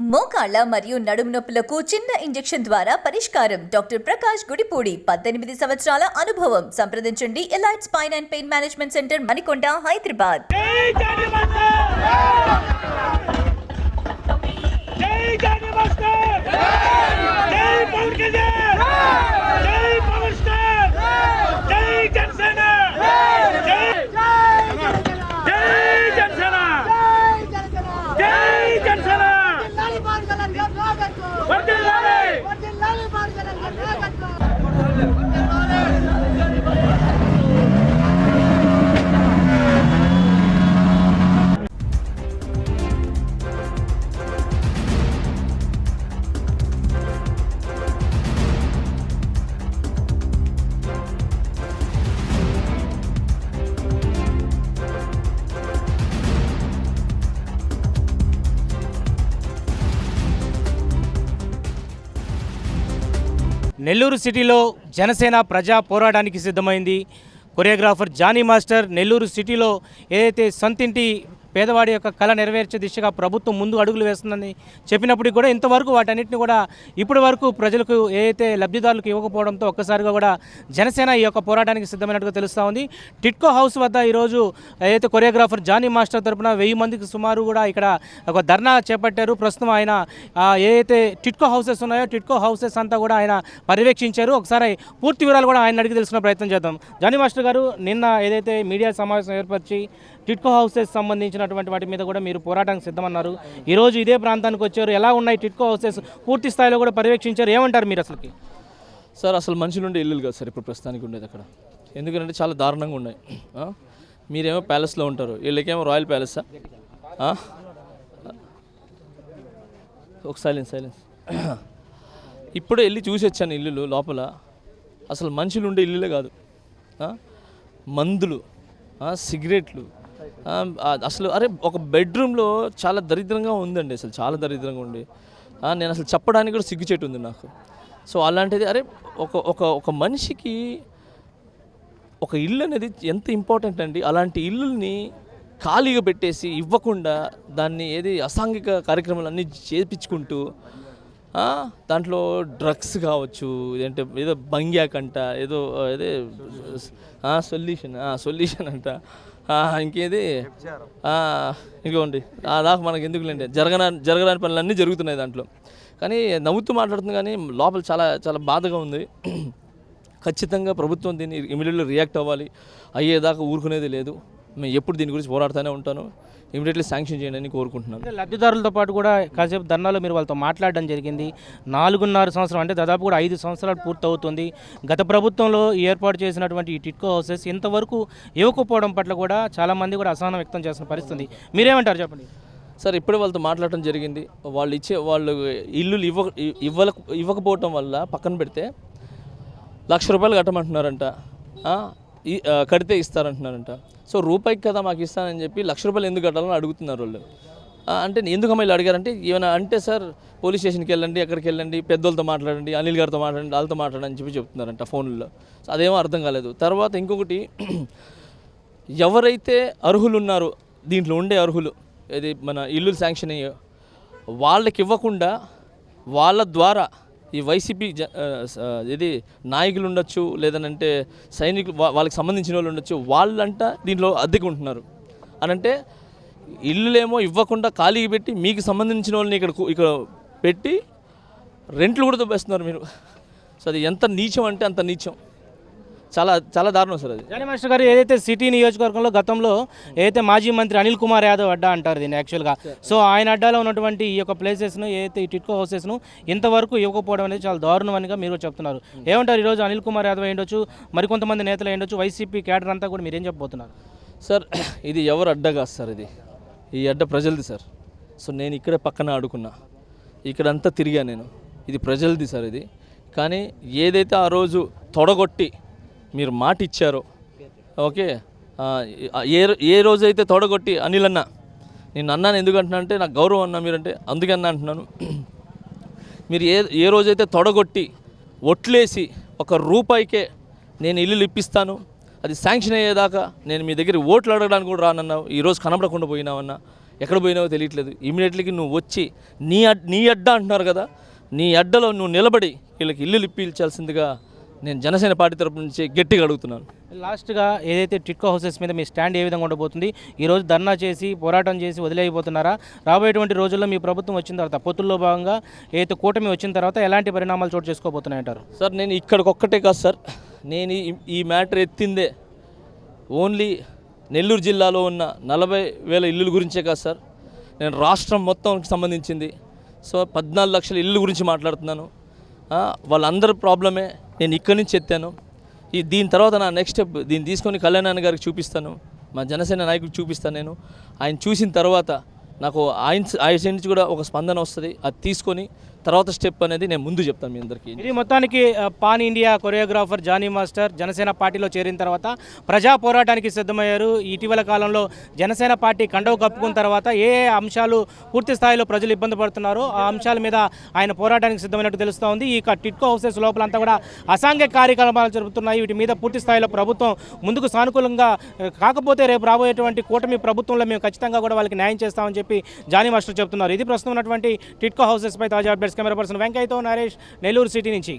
మోకాళ్ళ మరియు నడుము నొప్పులకు చిన్న ఇంజెక్షన్ ద్వారా పరిష్కారం. డాక్టర్ ప్రకాష్ గుడిపూడి పద్దెనిమిది సంవత్సరాల అనుభవం. సంప్రదించండి. Elite spine and pain management centre Manikonda Hyderabad. Nellore సిటీలో జనసేన ప్రజా పోరాటానికి సిద్ధమైంది. కొరియోగ్రాఫర్ జానీ మాస్టర్ నెల్లూరు సిటీలో ఏదైతే సొంతింటి పేదవాడి యొక్క కళ నెరవేర్చే దిశగా ప్రభుత్వం ముందు అడుగులు వేస్తుందని చెప్పినప్పటికీ కూడా ఇంతవరకు వాటన్నిటిని కూడా ఇప్పటి వరకు ప్రజలకు ఏదైతే లబ్ధిదారులకు ఇవ్వకపోవడంతో ఒక్కసారిగా కూడా జనసేన ఈ యొక్క పోరాటానికి సిద్ధమైనట్టుగా తెలుస్తూ ఉంది. టిట్కో హౌస్ వద్ద ఈరోజు ఏదైతే కొరియోగ్రాఫర్ జానీ మాస్టర్ తరపున వెయ్యి మందికి సుమారు కూడా ఇక్కడ ఒక ధర్నా చేపట్టారు. ప్రస్తుతం ఆయన ఏదైతే టిట్కో హౌసెస్ ఉన్నాయో టిట్కో హౌసెస్ అంతా కూడా ఆయన పర్యవేక్షించారు. ఒకసారి పూర్తి వివరాలు కూడా ఆయన అడిగి తెలుసుకునే ప్రయత్నం చేద్దాం. జానీ మాస్టర్ గారు నిన్న ఏదైతే మీడియా సమావేశం ఏర్పరిచి టిట్కో హౌసెస్ సంబంధించినటువంటి వాటి మీద కూడా మీరు పోరాటానికి సిద్ధమన్నారు. ఈరోజు ఇదే ప్రాంతానికి వచ్చారు. ఎలా ఉన్నాయి టిట్కో హౌసెస్? పూర్తి స్థాయిలో కూడా పర్యవేక్షించారు. ఏమంటారు మీరు అసలుకి? సార్ అసలు మనుషులు ఉండే ఇల్లులు కాదు సార్ ఇప్పుడు ప్రస్తుతానికి ఉండేది అక్కడ. ఎందుకంటే చాలా దారుణంగా ఉన్నాయి. మీరేమో ప్యాలెస్లో ఉంటారు. వీళ్ళకేమో రాయల్ ప్యాలెసా? ఒక సైలెన్స్ సైలెన్స్. ఇప్పుడే వెళ్ళి చూసి వచ్చాను ఇల్లులు లోపల. అసలు మనుషులు ఉండే ఇల్లులే కాదు. మందులు సిగరెట్లు అసలు అరే ఒక బెడ్రూమ్లో చాలా దరిద్రంగా ఉందండి అసలు చాలా దరిద్రంగా ఉంది నేను అసలు చెప్పడానికి కూడా సిగ్గుచేటు ఉంది నాకు. సో అలాంటిది అరే ఒక ఒక ఒక మనిషికి ఒక ఇల్లు అనేది ఎంత ఇంపార్టెంట్ అండి? అలాంటి ఇల్లుల్ని ఖాళీగా పెట్టేసి ఇవ్వకుండా దాన్ని ఏది అసాంఘిక కార్యక్రమాలు అన్నీ చేపించుకుంటూ దాంట్లో డ్రగ్స్ కావచ్చు ఏంటంటే ఏదో బంగ్యాక్ అంట ఏదో అదే సొల్యూషన్ సొల్యూషన్ అంట. ఇంకేది? ఆ, నాకు మనకి ఎందుకులేండి జరగన జరగరాని పనులన్నీ జరుగుతున్నాయి దాంట్లో. కానీ నవ్వుతూ మాట్లాడుతుంది కానీ లోపల చాలా చాలా బాధగా ఉంది. ఖచ్చితంగా ప్రభుత్వం దీన్ని ఇమీడియట్లీ రియాక్ట్ అవ్వాలి. అయ్యేదాకా ఊరుకునేది లేదు. మేము ఎప్పుడు దీని గురించి పోరాడుతూనే ఉంటాను. ఇమీడియట్లీ శాంక్షన్ చేయండి అని కోరుకుంటున్నాను. లబ్ధిదారులతో పాటు కూడా కాసేపు ధర్నాలో మీరు వాళ్ళతో మాట్లాడడం జరిగింది. నాలుగున్నర సంవత్సరం అంటే దాదాపు కూడా ఐదు సంవత్సరాలు పూర్తవుతుంది. గత ప్రభుత్వంలో ఏర్పాటు చేసినటువంటి ఈ టిట్కో హౌసెస్ ఇంతవరకు ఇవ్వకపోవడం పట్ల కూడా చాలామంది కూడా అసహనం వ్యక్తం చేస్తున్న పరిస్థితి మీరేమంటారు చెప్పండి? సార్ ఇప్పుడే వాళ్ళతో మాట్లాడటం జరిగింది. వాళ్ళు ఇచ్చే వాళ్ళు ఇల్లులు ఇవ్వ ఇవ్వల ఇవ్వకపోవటం వల్ల పక్కన పెడితే లక్ష రూపాయలు కట్టమంటున్నారంట. ఈ- కడితే ఇస్తారంటున్నారంట. సో రూపాయికి కదా మాకు ఇస్తానని చెప్పి లక్ష రూపాయలు ఎందుకు కట్టాలని అడుగుతున్నారు వాళ్ళు. అంటే ఎందుకు అమ్మాయిలు అడిగారంటే ఏమైనా అంటే సార్ పోలీస్ స్టేషన్కి వెళ్ళండి ఎక్కడికి వెళ్ళండి పెద్దోళ్ళతో మాట్లాడండి అనిల్ గారితో మాట్లాడండి వాళ్ళతో మాట్లాడండి అని చెప్పి చెప్తున్నారంట ఫోన్లో సో అదేమో అర్థం కాలేదు. తర్వాత ఇంకొకటి ఎవరైతే అర్హులు ఉన్నారో దీంట్లో ఉండే అర్హులు ఇది మన ఇల్లు శాంక్షన్ అయ్యో వాళ్ళకి ఇవ్వకుండా వాళ్ళ ద్వారా ఈ వైసీపీ జ ఇది నాయకులు ఉండొచ్చు లేదనంటే సైనికులు వాళ్ళకి సంబంధించిన వాళ్ళు ఉండొచ్చు వాళ్ళంట దీంట్లో అద్దెకు ఉంటున్నారు అనంటే ఇల్లులేమో ఇవ్వకుండా ఖాళీకి పెట్టి మీకు సంబంధించిన వాళ్ళని ఇక్కడ ఇక్కడ పెట్టి రెంట్లు కూడా దుబ్బేస్తున్నారు మీరు. సో అది ఎంత నీచం అంటే అంత నీచం. చాలా చాలా దారుణం సార్ అది. జానీ మాస్టర్ గారు ఏదైతే సిటీ నియోజకవర్గంలో గతంలో ఏదైతే మాజీ మంత్రి అనిల్ కుమార్ యాదవ్ అడ్డా అంటారు దీన్ని యాక్చువల్గా సో ఆయన అడ్డాలో ఉన్నటువంటి ఈ యొక్క ప్లేసెస్ను ఏదైతే ఈ టిట్కో హౌసెస్ను ఇంతవరకు ఇవ్వకపోవడం అనేది చాలా దారుణమనిగా మీరు చెప్తున్నారు. ఏమంటారు ఈరోజు అనిల్ కుమార్ యాదవ్ అయ్యుండొచ్చు మరికొంతమంది నేతలు అయ్యుండొచ్చు వైసీపీ క్యాడర్ అంతా కూడా మీరేం చెప్పబోతున్నారు? సార్ ఇది ఎవరు అడ్డ కాదు సార్ ఇది. ఈ అడ్డ ప్రజలది సార్. సో నేను ఇక్కడే పక్కన ఆడుకున్నా. ఇక్కడంతా తిరిగా నేను. ఇది ప్రజలది సార్ ఇది. కానీ ఏదైతే ఆ రోజు తొడగొట్టి మీరు మాట ఇచ్చారో ఓకే ఏ ఏ రోజైతే తొడగొట్టి అనిల్ అన్న నేను అన్నాను ఎందుకంటున్నా అంటే నాకు గౌరవం అన్నా మీరంటే అందుకన్నా అంటున్నాను. మీరు ఏ ఏ రోజైతే తొడగొట్టి ఒట్లేసి ఒక రూపాయికే నేను ఇల్లు ఇప్పిస్తాను అది శాంక్షన్ అయ్యేదాకా నేను మీ దగ్గర ఓట్లు అడగడానికి కూడా రానన్నావు ఈరోజు కనబడకుండా పోయినావన్నా ఎక్కడ పోయినావో తెలియట్లేదు. ఇమీడియట్లీకి నువ్వు వచ్చి నీ అడ్ నీ అడ్డ అంటున్నారు కదా నీ అడ్డలో నువ్వు నిలబడి వీళ్ళకి ఇల్లు ఇప్పించాల్సిందిగా నేను జనసేన పార్టీ తరపు నుంచి గట్టిగా అడుగుతున్నాను. లాస్ట్గా ఏదైతే టిట్కో హౌసెస్ మీద మీ స్టాండ్ ఏ విధంగా ఉండబోతుంది ఈరోజు ధర్నా చేసి పోరాటం చేసి వదిలేయబోతున్నారా? రాబోయేటువంటి రోజుల్లో మీ ప్రభుత్వం వచ్చిన తర్వాత పొత్తుల్లో భాగంగా ఏదైతే కూటమి వచ్చిన తర్వాత ఎలాంటి పరిణామాలు చోటు చేసుకోబోతున్నాయంటారు? సార్ నేను ఇక్కడికొక్కటే కాదు సార్. నేను ఈ- మ్యాటర్ ఎత్తిందే ఓన్లీ నెల్లూరు జిల్లాలో ఉన్న నలభై వేల ఇల్లుల గురించే కాదు సార్. నేను రాష్ట్రం మొత్తంకి సంబంధించింది. సో పద్నాలుగు లక్షల ఇల్లు గురించి మాట్లాడుతున్నాను. వాళ్ళందరి ప్రాబ్లమే నేను ఇక్కడి నుంచి ఎత్తాను. ఈ దీని తర్వాత నా నెక్స్ట్ స్టెప్ దీన్ని తీసుకొని కళ్యాణ్ గారికి చూపిస్తాను. మా జనసేన నాయకుడికి చూపిస్తాను నేను. ఆయన చూసిన తర్వాత నాకు ఆయన ఆయన నుంచి కూడా ఒక స్పందన వస్తుంది. అది తీసుకొని తర్వాత స్టెప్ అనేది నేను ముందు చెప్తాను మీ అందరికీ. ఇది మొత్తానికి pan India choreographer Jani master Janasena పార్టీలో చేరిన తర్వాత ప్రజా పోరాటానికి సిద్ధమయ్యారు. ఇటీవల కాలంలో జనసేన పార్టీ కండవ కప్పుకున్న తర్వాత ఏ ఏ అంశాలు పూర్తి స్థాయిలో ప్రజలు ఇబ్బంది పడుతున్నారో ఆ అంశాల మీద ఆయన పోరాటానికి సిద్ధమైనట్టు తెలుస్తూ ఉంది ఈ టిట్కో హౌసెస్ లోపలంతా కూడా అసాంఘిక కార్యకలాపాలు జరుగుతున్నాయి వీటి మీద పూర్తి స్థాయిలో ప్రభుత్వం ముందుకు సానుకూలంగా కాకపోతే రేపు రాబోయేటువంటి కూటమి ప్రభుత్వంలో మేము ఖచ్చితంగా కూడా వాళ్ళకి న్యాయం చేస్తామని చెప్పి జానీ మాస్టర్ చెప్తున్నారు. ఇది ప్రస్తుతం ఉన్నటువంటి టిట్కో హౌసెస్ పై తాజా అప్డేట్స్. కెమెరా పర్సన్ వెంకయ్యతో నరేష్ నెల్లూరు సిటీ నుంచి